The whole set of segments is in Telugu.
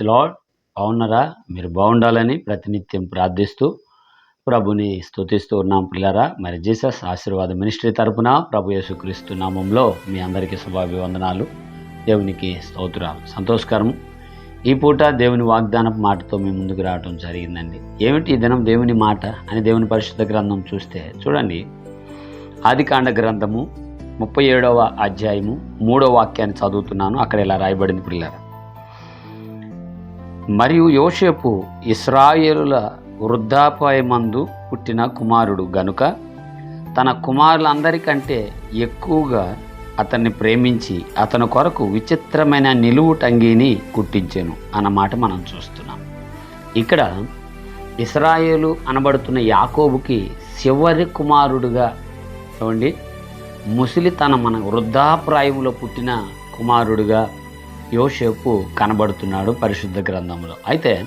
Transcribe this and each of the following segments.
ది లాడ్ బాగున్నారా? మీరు బాగుండాలని ప్రతినిత్యం ప్రార్థిస్తూ ప్రభుని స్తుతిస్తూ ఉన్నాం పిల్లరా. మరి జీసస్ ఆశీర్వాద మినిస్ట్రీ తరపున ప్రభు యేసుక్రీస్తు నామంలో మీ అందరికీ శుభాభివందనాలు. దేవునికి స్తోత్రాలు. సంతోషకరం. ఈ పూట దేవుని వాగ్దానం మాటతో మీ ముందుకు రావడం జరిగిందండి. ఏమిటి ఈ దినం దేవుని మాట అని దేవుని పరిశుద్ధ గ్రంథం చూస్తే చూడండి. ఆదికాండ గ్రంథము ముప్పై ఏడవ అధ్యాయము మూడవ వాక్యాన్ని చదువుతున్నాను. అక్కడ ఇలా రాయబడింది పిల్లరా. మరియు యోషేపు ఇస్రాయేలుల వృద్ధాపాయమందు పుట్టిన కుమారుడు గనుక తన కుమారులందరికంటే ఎక్కువగా అతన్ని ప్రేమించి అతని కొరకు విచిత్రమైన నిలువు టంగీని కుట్టించాను అన్నమాట మనం చూస్తున్నాం. ఇక్కడ ఇస్రాయేలు అనబడుతున్న యాకోబుకి చివరి కుమారుడుగా చూడండి ముసలితన మన వృద్ధాప్రాయంలో పుట్టిన కుమారుడుగా యోషేపు కనబడుతున్నాడు పరిశుద్ధ గ్రంథంలో. అయితే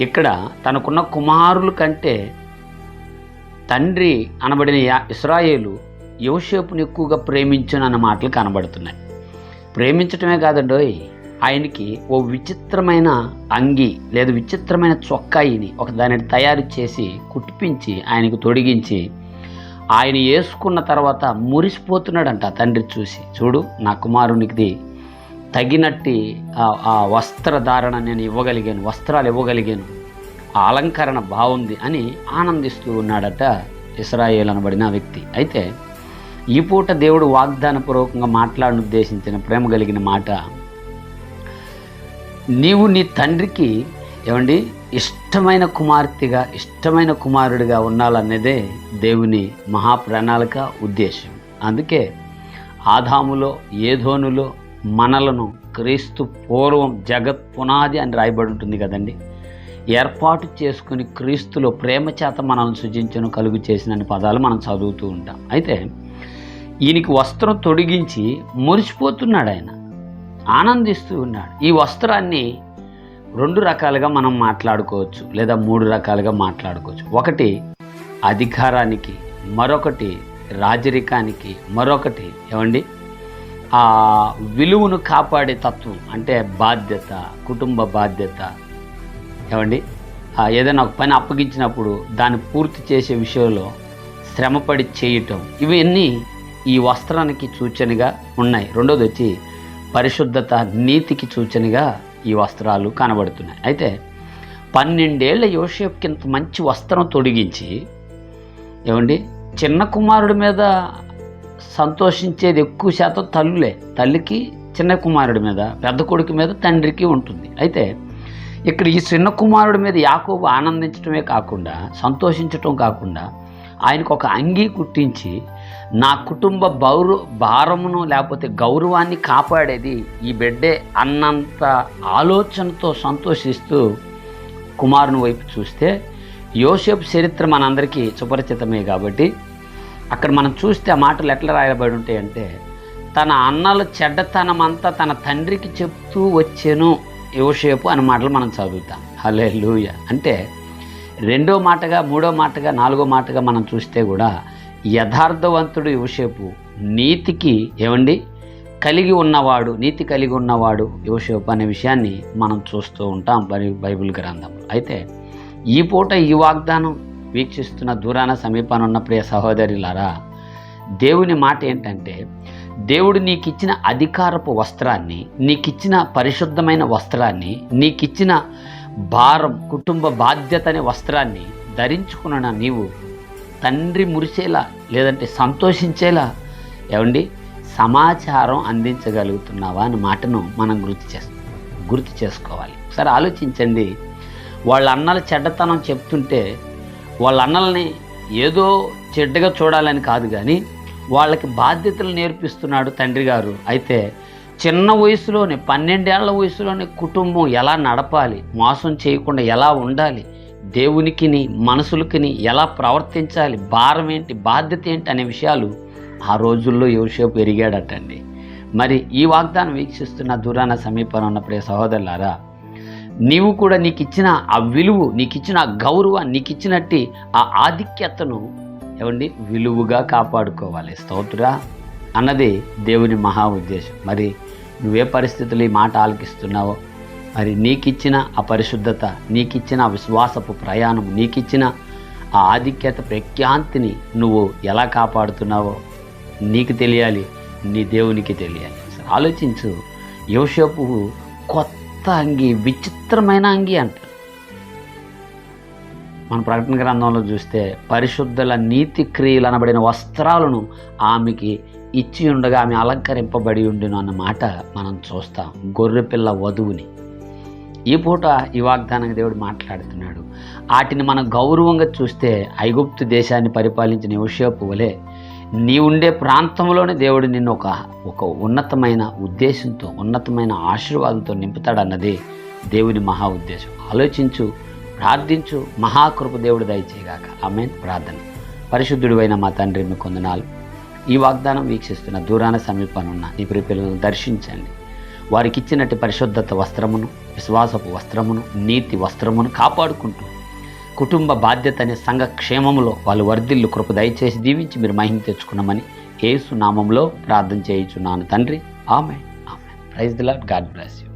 ఇక్కడ తనకున్న కుమారుల కంటే తండ్రి అనబడిన యా ఇస్రాయేలు యోషేపుని ఎక్కువగా ప్రేమించను అన్న మాటలు కనబడుతున్నాయి. ప్రేమించటమే కాదండోయ్ ఆయనకి ఓ విచిత్రమైన అంగి లేదా విచిత్రమైన చొక్కాయిని ఒక దానిని తయారు చేసి కుట్టిపించి ఆయనకు తొడిగించి ఆయన వేసుకున్న తర్వాత మురిసిపోతున్నాడంట తండ్రి చూసి. చూడు నా కుమారునికి తగినట్టి ఆ- వస్త్రధారణ నేను ఇవ్వగలిగాను వస్త్రాలు ఇవ్వగలిగాను. ఆ అలంకరణ బాగుంది అని ఆనందిస్తూ ఉన్నాడట ఇస్రాయేల్ అనబడిన వ్యక్తి. అయితే ఈ పూట దేవుడు వాగ్దానపూర్వకంగా మాట్లాడను ఉద్దేశించిన ప్రేమ కలిగిన మాట నీవు నీ తండ్రికి ఏమండి ఇష్టమైన కుమార్తెగా ఇష్టమైన కుమారుడిగా ఉండాలన్నదే దేవుని మహాప్రణాళిక ఉద్దేశం. అందుకే ఆదాములో ఏధోనులో మనలను క్రీస్తు పూర్వం జగత్ పునాది అని రాయబడి ఉంటుంది కదండి. ఏర్పాటు చేసుకుని క్రీస్తులో ప్రేమ చేత మనల్ని సృజించను కలుగు చేసిన పదాలు మనం చదువుతూ ఉంటాం. అయితే ఈయనకి వస్త్రం తొడిగించి మురిసిపోతున్నాడు ఆయన. ఆనందిస్తూ ఉన్నాడు. ఈ వస్త్రాన్ని రెండు రకాలుగా మనం మాట్లాడుకోవచ్చు లేదా మూడు రకాలుగా మాట్లాడుకోవచ్చు. ఒకటి అధికారానికి మరొకటి రాజరికానికి మరొకటి ఏమండి? ఆ విలువను కాపాడే తత్వం అంటే బాధ్యత కుటుంబ బాధ్యత. ఏమండి? ఏదైనా ఒక పని అప్పగించినప్పుడు దాన్ని పూర్తి చేసే విషయంలో శ్రమపడి చేయటం. ఇవన్నీ ఈ వస్త్రానికి సూచనగా ఉన్నాయి. రెండోది వచ్చి పరిశుద్ధత నీతికి సూచనగా ఈ వస్త్రాలు కనబడుతున్నాయి. అయితే పన్నెండేళ్ళ యోషేపుకి ఇంత మంచి వస్త్రం తొడిగించి ఏమండి? చిన్న కుమారుడి మీద సంతోషించేది ఎక్కువ శాతం తల్లులే. తల్లికి చిన్న కుమారుడి మీద పెద్ద కొడుకు మీద తండ్రికి ఉంటుంది. అయితే ఇక్కడ ఈ చిన్న కుమారుడి మీద యాకోబు ఆనందించడమే కాకుండా సంతోషించటం కాకుండా ఆయనకు ఒక అంగీ కుట్టించి నా కుటుంబ బౌరు భారమును లేకపోతే గౌరవాన్ని కాపాడేది ఈ బిడ్డే అన్నంత ఆలోచనతో సంతోషిస్తూ కుమారుని వైపు చూస్తే యోసేపు చరిత్ర మనందరికీ సుపరిచితమే కాబట్టి అక్కడ మనం చూస్తే ఆ మాటలు ఎట్లా రాయబడి ఉంటాయంటే తన అన్నలు చెడ్డతనం అంతా తన తండ్రికి చెప్తూ వచ్చాను యువసేపు అనే మాటలు మనం చదువుతాం. హలే అంటే రెండో మాటగా మూడో మాటగా నాలుగో మాటగా మనం చూస్తే కూడా యథార్థవంతుడు యువసేపు నీతికి ఏమండి? కలిగి ఉన్నవాడు నీతి కలిగి ఉన్నవాడు యువసేపు అనే విషయాన్ని మనం చూస్తూ ఉంటాం బై- బైబిల్ గ్రంథంలో. అయితే ఈ పూట ఈ వాగ్దానం వీక్షిస్తున్న దూరాన సమీపాన ఉన్న ప్రియ సహోదరులారా దేవుని మాట ఏంటంటే దేవుడు నీకు ఇచ్చిన అధికారపు వస్త్రాన్ని నీకు ఇచ్చిన పరిశుద్ధమైన వస్త్రాన్ని నీకు ఇచ్చిన భారం కుటుంబ బాధ్యత అనే వస్త్రాన్ని ధరించుకున్న నీవు తండ్రి మురిసేలా లేదంటే సంతోషించేలా ఏమండి? సమాచారం అందించగలుగుతున్నావా అనే మాటను మనం గుర్తు చేస్ గుర్తు చేసుకోవాలి. ఒకసారి ఆలోచించండి. వాళ్ళ అన్నల చెడ్డతనం చెప్తుంటే వాళ్ళ అన్నల్ని ఏదో చెడ్డగా చూడాలని కాదు కానీ వాళ్ళకి బాధ్యతలు నేర్పిస్తున్నాడు తండ్రి గారు. అయితే చిన్న వయసులోనే పన్నెండేళ్ళ వయసులోనే కుటుంబం ఎలా నడపాలి మోసం చేయకుండా ఎలా ఉండాలి దేవునికిని మనసులకిని ఎలా ప్రవర్తించాలి భారం ఏంటి బాధ్యత ఏంటి అనే విషయాలు ఆ రోజుల్లో యోసేపు ఎరిగాడటండి. మరి ఈ వాగ్దానం వీక్షిస్తున్న దూరాన సమీపంలో ఉన్న ప్రియ సహోదరులారా నీవు కూడా నీకు ఇచ్చిన ఆ విలువ నీకు ఇచ్చిన ఆ గౌరవాన్ని నీకు ఇచ్చినట్టు ఆ ఆధిక్యతను ఏమండి? విలువగా కాపాడుకోవాలి. స్తోత్రా. అన్నది దేవుని మహా ఉద్దేశం. మరి నువ్వే పరిస్థితులు ఈ మాట ఆలకిస్తున్నావో? మరి నీకిచ్చిన ఆ పరిశుద్ధత నీకిచ్చిన ఆ విశ్వాసపు ప్రయాణం నీకిచ్చిన ఆ ఆధిక్యత ప్రఖ్యాంతిని నువ్వు ఎలా కాపాడుతున్నావో నీకు తెలియాలి నీ దేవునికి తెలియాలి. ఆలోచించు. యోషపు కొత్త అంగి విచిత్రమైన అంగి అంటారు మన ప్రకటన గ్రంథంలో చూస్తే పరిశుద్ధుల నీతి క్రియలు అనబడిన వస్త్రాలను ఆమెకి ఇచ్చి ఉండగా ఆమె అలంకరింపబడి ఉండును అన్న మాట మనం చూస్తాం. గొర్రెపిల్ల వధువుని. ఈ పూట ఈ వాగ్దానంగా దేవుడు మాట్లాడుతున్నాడు. వాటిని మనం గౌరవంగా చూస్తే ఐగుప్తు దేశాన్ని పరిపాలించిన యోషేపు వలె నీ ఉండే ప్రాంతంలోనే దేవుడు నిన్ను ఒక ఒక ఉన్నతమైన ఉద్దేశంతో ఉన్నతమైన ఆశీర్వాదంతో నింపుతాడన్నది దేవుని మహా ఉద్దేశం. ఆలోచించు ప్రార్థించు మహాకృప దేవుడు దయచేయగాక ఆమె ప్రార్థన. పరిశుద్ధుడివైన మా తండ్రి మీ కొందనాలు ఈ వాగ్దానం వీక్షిస్తున్న దూరాన సమీపానున్న నీ ప్రిపిల్లలను దర్శించండి. వారికి ఇచ్చినట్టు పరిశుద్ధత వస్త్రమును విశ్వాసపు వస్త్రమును నీతి వస్త్రమును కాపాడుకుంటూ కుటుంబ బాధ్యత అనే సంఘ క్షేమములో వాళ్ళు వర్ధిల్లు కృప దయచేసి దీవించి మీరు మహిమ తెచ్చుకున్నామని ఏసు నామంలో ప్రార్థన చేయించున్నాను. తండ్రి ఆమె ఆమె praise the Lord God bless you